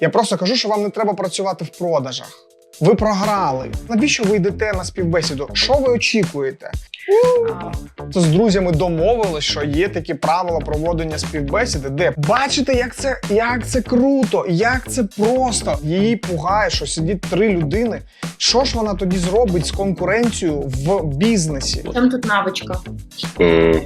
Я просто кажу, що вам не треба працювати в продажах. Ви програли. Навіщо ви йдете на співбесіду? Що ви очікуєте? Це з друзями домовились, що є такі правила проводення співбесіди, де бачите, як це, як це круто, як це просто. Її пугає, що сидить три людини. Що ж вона тоді зробить з конкуренцією в бізнесі? Там тут навичка. Е,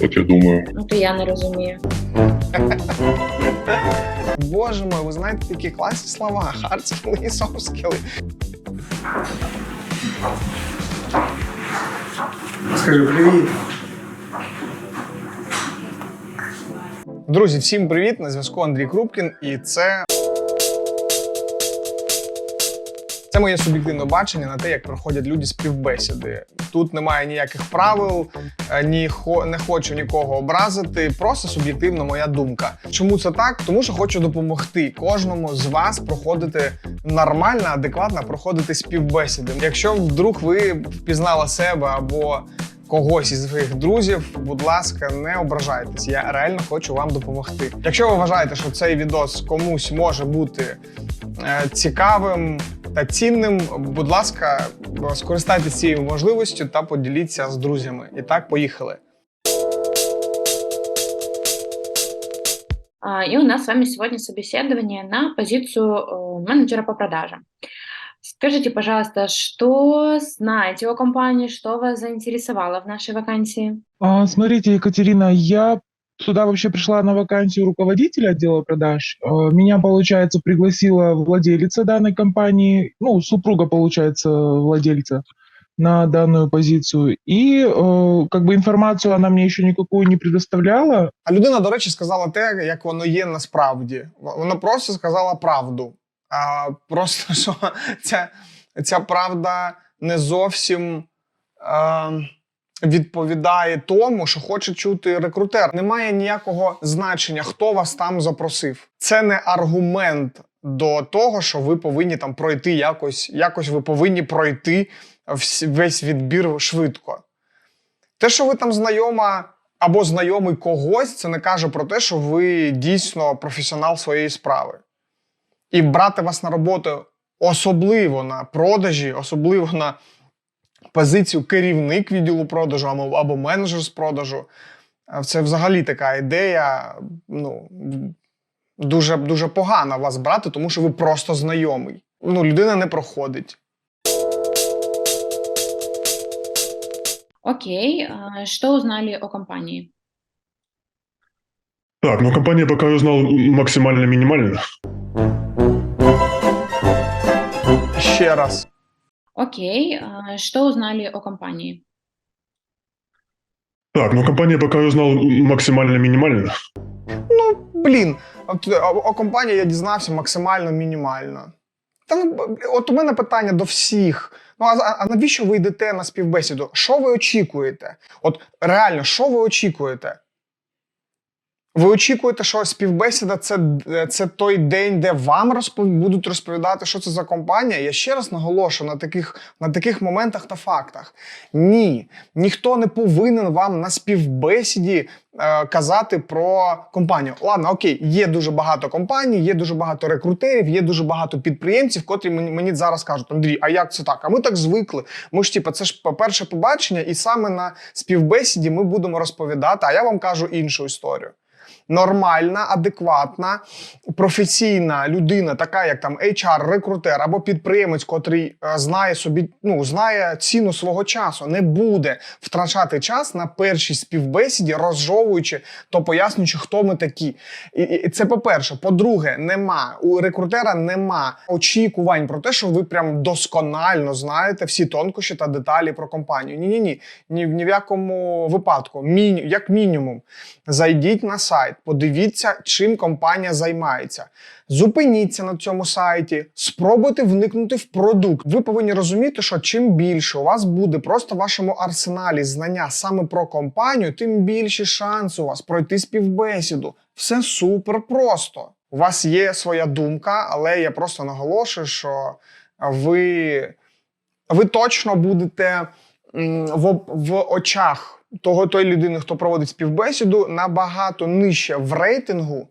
от я думаю, Ну то я не розумію. Боже мой, ви знаєте такі класні слова, hard і skills. Скажи привіт. Друзі, всім привіт! На зв'язку Андрій Крупкін, і це. Моє суб'єктивне бачення на те, як проходять люди співбесіди. Тут немає ніяких правил, е, ні хо не хочу нікого образити. Просто суб'єктивна моя думка. Чому це так? Тому що хочу допомогти кожному з вас проходити нормально, адекватно проходити співбесіди. Якщо вдруг ви впізнали себе або когось із своїх друзів, будь ласка, не ображайтесь. Я реально хочу вам допомогти. Якщо ви вважаєте, що цей відос комусь може бути е, цікавим та цінним, будь ласка, скористайтеся цією можливістю та поділіться з друзями. І так, поїхали. И у нас с вами сегодня собеседование на позицию э, менеджера по продажам. Скажите, пожалуйста, что знаете о компании, что вас заинтересовало в нашей вакансии? Смотрите, Екатерина, я сюда вообще пришла на вакансию руководителя отдела продаж. А, Меня, получается, пригласила владелица данной компании, ну, супруга, получается, владельца на данную позицию. И э, как бы информацию она мне еще никакую не предоставляла. А людина, до речі, сказала те, як воно є насправді. Вона просто сказала правду. А просто що ця, ця правда не зовсім е, відповідає тому, що хоче чути рекрутер. Немає ніякого значення, хто вас там запросив. Це не аргумент до того, що ви повинні там пройти якось, якось ви повинні пройти весь відбір швидко. Те, що ви там знайома або знайомий когось, це не каже про те, що ви дійсно професіонал своєї справи. І брати вас на роботу особливо на продажі, особливо на позицію керівник відділу продажу або, або менеджер з продажу. Це взагалі така ідея. Ну, дуже, дуже погана вас брати, тому що ви просто знайомий. Ну, людина не проходить. Окей, а, что узнали о компании? так, ну компания пока я узнал максимально минимально. Ще раз. Окей, что узнали о компании? Так, ну компания пока я узнал максимально минимально. Ну, блін, от, о, о компанії я дізнався максимально мінімально. Та ну, от у мене питання до всіх. Ну а, а навіщо ви йдете на співбесіду? Що ви очікуєте? От реально, що ви очікуєте? Ви очікуєте, що співбесіда це, це той день, де вам розпов... будуть розповідати, що це за компанія. Я ще раз наголошую на таких, на таких моментах та фактах. Ні, ніхто не повинен вам на співбесіді е, казати про компанію. Ладно, окей, є дуже багато компаній, є дуже багато рекрутерів, є дуже багато підприємців, котрі мені, мені зараз кажуть: Андрій, а як це так? А ми так звикли. Ми ж типа, це ж перше побачення, і саме на співбесіді ми будемо розповідати. А я вам кажу іншу історію. Нормальна, адекватна, професійна людина, така як там HR, рекрутер або підприємець, котрий е, знає собі, ну знає ціну свого часу, не буде втрачати час на першій співбесіді, розжовуючи то пояснюючи, хто ми такі. І, і це по-перше. По-друге, нема у рекрутера нема очікувань про те, що ви прям досконально знаєте всі тонкощі та деталі про компанію. Ні, ні, ні, ні, в якому випадку. Міні, як мінімум, зайдіть на сайт, подивіться, чим компанія займається. Зупиніться на цьому сайті, спробуйте вникнути в продукт. Ви повинні розуміти, що чим більше у вас буде просто в вашому арсеналі знання саме про компанію, тим більші шанси у вас пройти співбесіду. Все супер просто. У вас є своя думка, але я просто наголошую, що ви, ви точно будете в, в очах того той людини, хто проводить співбесіду, набагато нижче в рейтингу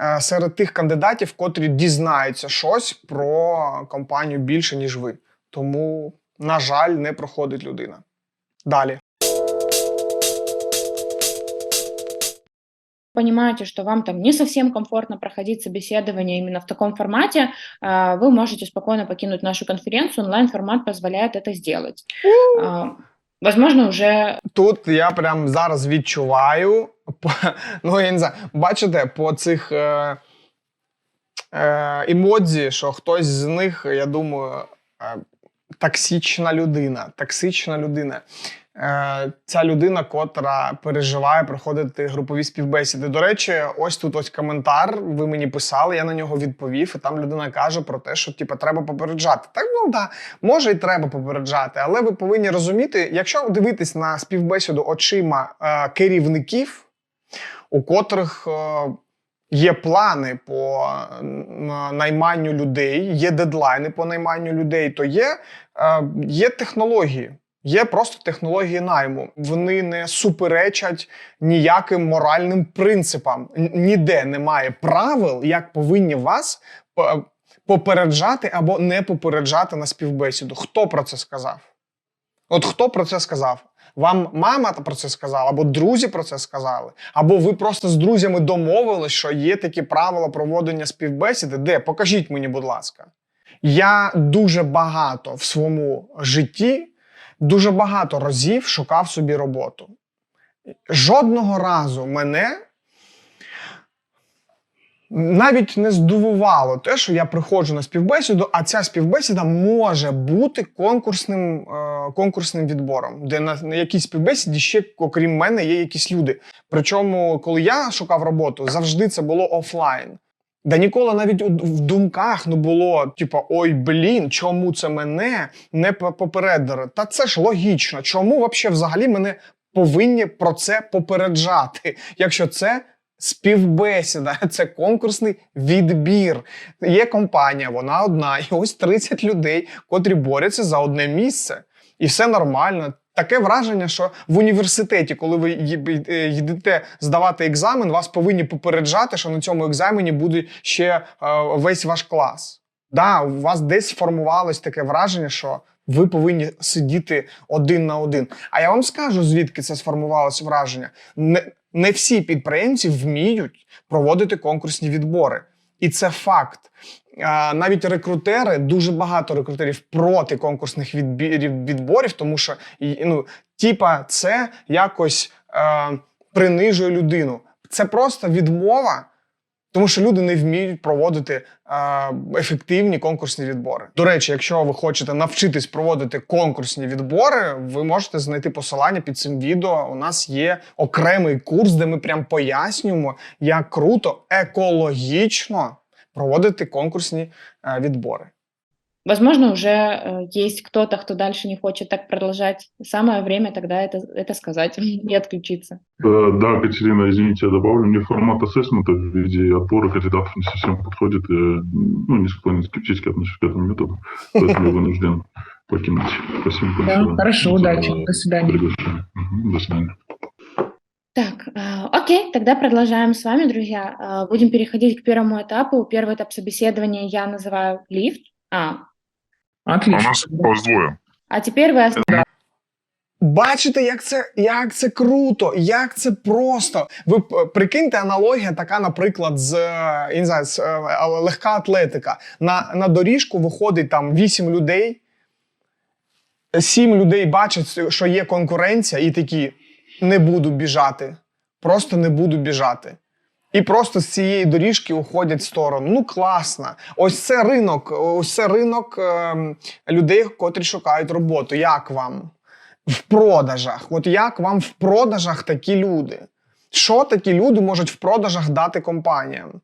е, серед тих кандидатів, котрі дізнаються щось про компанію більше, ніж ви. Тому, на жаль, не проходить людина. Далі. понимаете, что вам там не совсем комфортно проходить собеседование именно в таком формате, вы можете спокойно покинуть нашу конференцию. Онлайн-формат позволяет это сделать. Возможно, уже Тут я прям зараз відчуваю, ну я не знаю, бачите, по цих е, е, емодзі, що хтось з них, я думаю, е, токсична людина. Токсична людина. Е, ця людина, котра переживає проходити групові співбесіди. До речі, ось тут ось коментар. Ви мені писали, я на нього відповів. І там людина каже про те, що типу, треба попереджати. Так, ну да, може і треба попереджати, але ви повинні розуміти, якщо дивитись на співбесіду очима е, керівників, у котрих е, є плани по найманню людей, є дедлайни по найманню людей, то є, е, є технології. Є просто технології найму. Вони не суперечать ніяким моральним принципам. Ніде немає правил, як повинні вас е, попереджати або не попереджати на співбесіду. Хто про це сказав? От хто про це сказав? Вам мама про це сказала, або друзі про це сказали, або ви просто з друзями домовились, що є такі правила проводення співбесіди. Де? Покажіть мені, будь ласка. Я дуже багато в своєму житті, дуже багато разів шукав собі роботу. Жодного разу мене навіть не здивувало те, що я приходжу на співбесіду, а ця співбесіда може бути конкурсним, е, конкурсним відбором, де на, на якійсь співбесіді ще, окрім мене, є якісь люди. Причому, коли я шукав роботу, завжди це було офлайн. Да ніколи навіть в думках не було, типу, ой, блін, чому це мене не по- попередили? Та це ж логічно. Чому взагалі мене повинні про це попереджати, якщо це співбесіда, це конкурсний відбір. Є компанія, вона одна, і ось 30 людей, котрі борються за одне місце. І все нормально. Таке враження, що в університеті, коли ви е, йдете здавати екзамен, вас повинні попереджати, що на цьому екзамені буде ще е, весь ваш клас. Да, у вас десь сформувалось таке враження, що ви повинні сидіти один на один. А я вам скажу, звідки це сформувалося враження. Не, не всі підприємці вміють проводити конкурсні відбори. І це факт. Навіть рекрутери, дуже багато рекрутерів проти конкурсних відбірів, відборів, тому що ну, типа, це якось е, принижує людину. Це просто відмова, тому що люди не вміють проводити е, ефективні конкурсні відбори. До речі, якщо ви хочете навчитись проводити конкурсні відбори, ви можете знайти посилання під цим відео. У нас є окремий курс, де ми прям пояснюємо, як круто екологічно проводити конкурсні відбори. Возможно, уже э, есть кто-то, кто дальше не хочет так продолжать. Самое время тогда это, это сказать и отключиться. Э, Да, Катерина, извините, я добавлю. Мне формат ассессмента в виде отбора кандидатов не совсем подходит. Я, ну, не склонен скептически отношусь к этому методу, поэтому я вынужден покинуть. Спасибо Да, большое. хорошо, за удачи. До свидания. приглашение. До свидания. Так, э, окей, тогда продолжаем с вами, друзья. Э, Будем переходить к первому этапу. Первый этап собеседования я называю лифт. А, Отлично. вас двое. а теперь вы ос- Бачите, як це, як це круто, як це просто. Ви п- прикиньте, аналогія така, наприклад, з, е, я не знаю, з е, легка атлетика. На, на доріжку виходить там 8 людей, 7 людей бачать, що є конкуренція, і такі не буду біжати. Просто не буду біжати. І просто з цієї доріжки уходять в сторону. Ну класно. Ось це ринок, ось це ринок е людей, котрі шукають роботу. Як вам? в продажах. От як вам в продажах такі люди? Що такі люди можуть в продажах дати компаніям?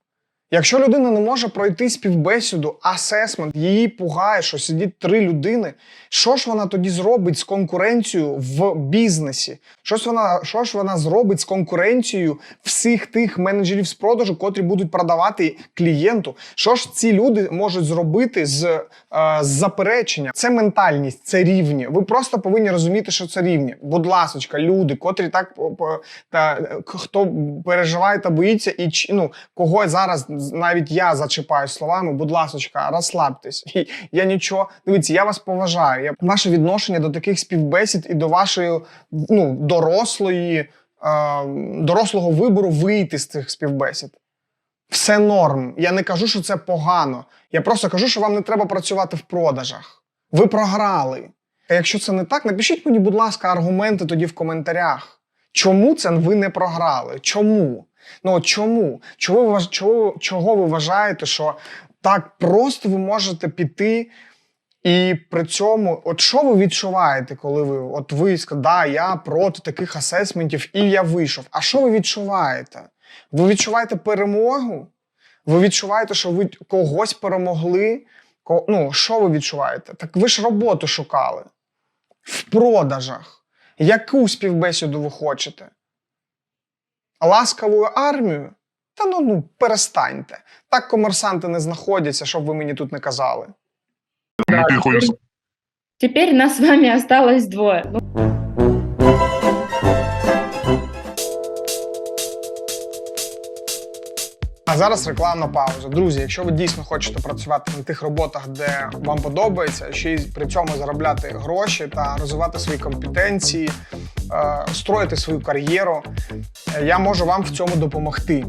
Якщо людина не може пройти співбесіду, асесмент, її пугає, що сидять три людини, що ж вона тоді зробить з конкуренцією в бізнесі? Що ж вона, що ж вона зробить з конкуренцією всіх тих менеджерів з продажу, котрі будуть продавати клієнту? Що ж ці люди можуть зробити з, е, з заперечення? Це ментальність, це рівні. Ви просто повинні розуміти, що це рівні. Будь ласочка, люди, котрі так та е, хто переживає та боїться, і ну, кого зараз навіть я зачіпаю словами, будь ласочка, розслабтесь. Я нічого. Дивіться, я вас поважаю. Я ваше відношення до таких співбесід і до вашої ну, дорослої, е, дорослого вибору вийти з цих співбесід. Все норм. Я не кажу, що це погано. Я просто кажу, що вам не треба працювати в продажах. Ви програли. А якщо це не так, напишіть мені, будь ласка, аргументи тоді в коментарях. Чому це ви не програли? Чому? Ну от чому? Чого ви, чого, чого ви вважаєте, що так просто ви можете піти і при цьому, от що ви відчуваєте, коли ви от ви да, я проти таких асесментів, і я вийшов. А що ви відчуваєте? Ви відчуваєте перемогу? Ви відчуваєте, що ви когось перемогли? Ну, що ви відчуваєте? Так ви ж роботу шукали в продажах. Яку співбесіду ви хочете? Ласкаву армію? Та ну, ну перестаньте. Так комерсанти не знаходяться, щоб ви мені тут не казали. Теперь нас с вами осталось двое. Ну, А зараз рекламна пауза. Друзі, якщо ви дійсно хочете працювати на тих роботах, де вам подобається, ще й при цьому заробляти гроші та розвивати свої компетенції, строїти свою кар'єру, е, я можу вам в цьому допомогти.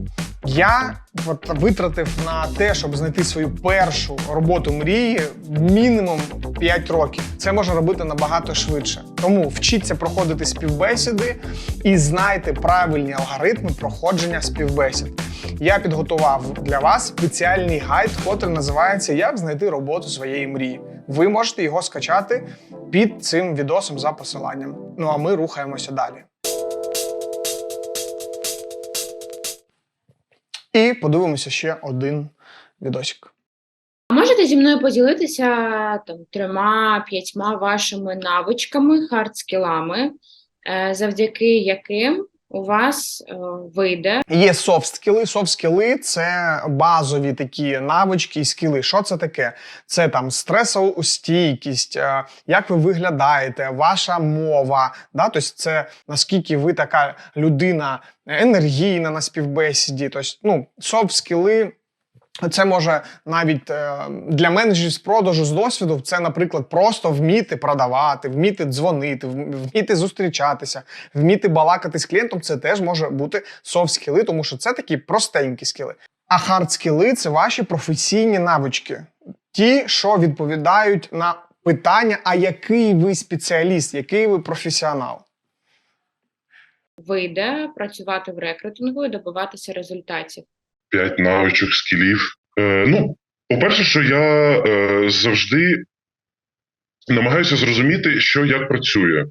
Я от витратив на те, щоб знайти свою першу роботу мрії мінімум 5 років. Це можна робити набагато швидше. Тому вчіться проходити співбесіди і знайте правильні алгоритми проходження співбесід. Я підготував для вас спеціальний гайд, котрий називається Як знайти роботу своєї мрії. Ви можете його скачати під цим відосом за посиланням. Ну а ми рухаємося далі. І подивимося ще один відосик. Можете зі мною поділитися там трьома п'ятьма вашими навичками, хардскілами, е, завдяки яким у вас е, вийде Є софт-скіли. Софт-скіли – це базові такі навички і скіли. Що це таке? Це там стресостійкість, е, як ви виглядаєте, ваша мова. Да? Тобто це наскільки ви така людина енергійна на співбесіді. Тобто, ну, софт-скіли це може навіть е, для менеджерів з продажу з досвіду. Це, наприклад, просто вміти продавати, вміти дзвонити, вміти зустрічатися, вміти балакати з клієнтом. Це теж може бути софт-скіли, тому що це такі простенькі скіли. А хард-скіли – це ваші професійні навички, ті, що відповідають на питання, а який ви спеціаліст, який ви професіонал. вийде працювати в рекрутингу і добиватися результатів. П'ять навичок, скілів. Е, ну, по-перше, що я е, завжди намагаюся зрозуміти, що як працює.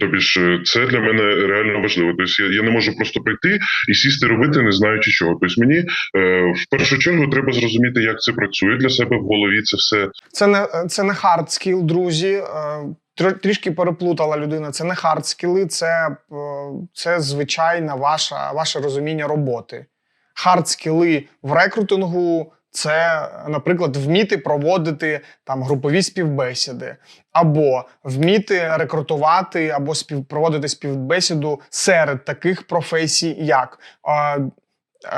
Тобі ж це для мене реально важливо. Тобто я, я не можу просто прийти і сісти робити, не знаючи чого. Тобто мені е, в першу чергу треба зрозуміти, як це працює для себе в голові. Це все Це не це не хард скіл, друзі. Е, Трішки переплутала людина. Це не хард скіли, це, е, це звичайна ваша, ваше розуміння роботи. Хард скіли в рекрутингу це, наприклад, вміти проводити там групові співбесіди, або вміти рекрутувати, або спів, проводити співбесіду серед таких професій, як е,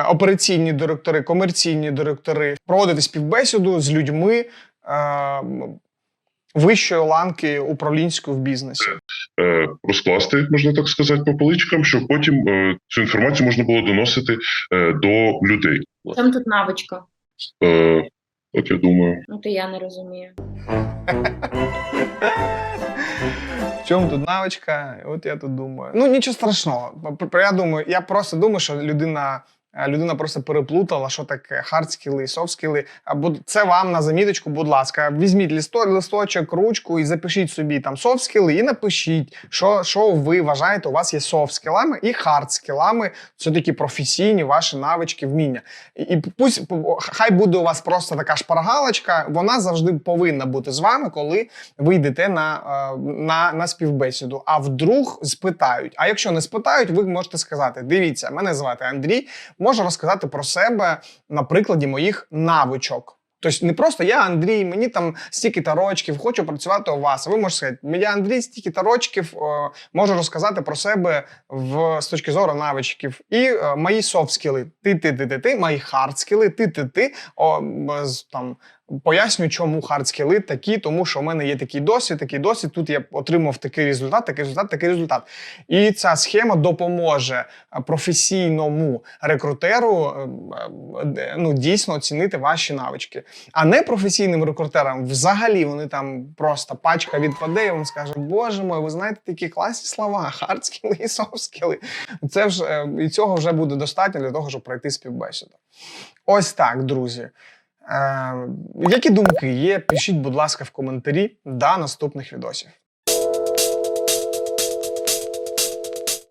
операційні директори, комерційні директори, проводити співбесіду з людьми е, вищої ланки управлінської в бізнесі. е, розкласти, можна так сказати, по поличкам, щоб потім е, цю інформацію можна було доносити е, до людей. Чому тут навичка? Е, от я думаю. Ну, то я не розумію. В чому тут навичка? От я тут думаю. Ну нічого страшного. Я думаю, я просто думаю, що людина Людина просто переплутала, що таке хардскіли, софтскіли. Або це вам на заміточку, будь ласка, візьміть листо, листочок, ручку і запишіть собі там софтскіли і напишіть, що, що ви вважаєте, у вас є софтскілами і хардскілами. Це такі професійні ваші навички, вміння. І, і пусть хай буде у вас просто така шпаргалочка, вона завжди повинна бути з вами, коли ви йдете на, е, на, на співбесіду. А вдруг спитають. А якщо не спитають, ви можете сказати: дивіться, мене звати Андрій, можу розказати про себе на прикладі моїх навичок. Тобто не просто я Андрій, мені там стільки-то рочків, хочу працювати у вас. А ви можете сказати, я Андрій, стільки-то рочків, е, можу розказати про себе в, з точки зору навичків. І е, мої софт-скіли, ти, ти, ти, ти, мої хард-скіли, ти, ти, ти, там, Пояснюю, чому хардскіли такі, тому що в мене є такий досвід, такий досвід. Тут я отримав такий результат, такий результат, такий результат. І ця схема допоможе е, професійному рекрутеру е, е, ну, дійсно оцінити ваші навички. А не професійним рекрутерам взагалі вони там просто пачка відпаде, і він скаже: Боже мой, ви знаєте такі класні слова, хардскіли і софтскіли. Це вже е, і цього вже буде достатньо для того, щоб пройти співбесіду. Ось так, друзі. Е, які думки є? Пишіть, будь ласка, в коментарі до наступних відосів.